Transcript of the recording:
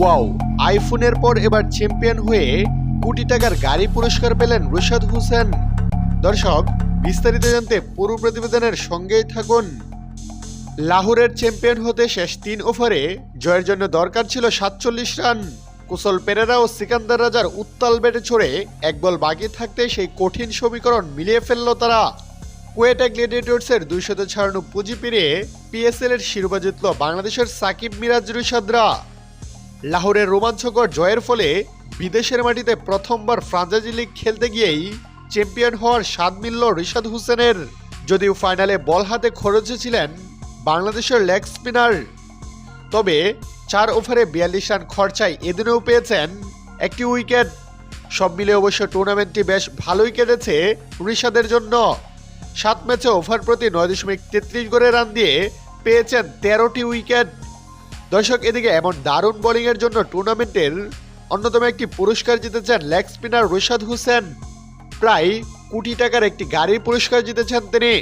Wow, আইফোনের পর এবার চ্যাম্পিয়ন হয়ে কোটি টাকার গাড়ি পুরস্কার পেলেন রুশাদ হোসেন। দর্শক, বিস্তারিত জানতে পুরো প্রতিবেদনের সঙ্গেই থাকুন। লাহোরের চ্যাম্পিয়ন হতে শেষ তিন ওভারে জয়ের জন্য দরকার ছিল সাতচল্লিশ রান। কুশল পেরেরা ও সিকান্দার রাজার উত্তাল ব্যাটে ছড়ে এক বল বাকি থাকতে সেই কঠিন সমীকরণ মিলিয়ে ফেলল তারা। কুয়েটা গ্লেডিয়েটর্সের দুইশত ছাড়ানো পুঁজি পেরিয়ে পিএসএল এর শিরোপা জিতল বাংলাদেশের সাকিব মিরাজ রুশাদরা। লাহোরের রোমাঞ্চকর জয়ের ফলে বিদেশের মাটিতে প্রথমবার ফ্রাঞ্চাইজি লিগ খেলতে গিয়েই চ্যাম্পিয়ন হওয়ার স্বাদ মিলল রিশাদ হোসেনের। যদিও ফাইনালে বল হাতে খরচে ছিলেন বাংলাদেশের লেগ স্পিনার। তবে চার ওভারে বিয়াল্লিশ রান খরচায় এদিনেও পেয়েছেন একটি উইকেট। সব মিলে অবশ্য টুর্নামেন্টটি বেশ ভালোই কেটেছে রিশাদের জন্য। সাত ম্যাচে ওভার প্রতি নয় দশমিক তেত্রিশ করে রান দিয়ে পেয়েছেন তেরোটি উইকেট। দর্শক, এদিকে এমন দারুণ বোলিংয়ের জন্য টুর্নামেন্টের অন্যতম একটি পুরস্কার জিতেছেন লেগ স্পিনার রুশাদ হোসেন। প্রায় কোটি টাকার একটি গাড়ির পুরস্কার জিতেছেন তিনি।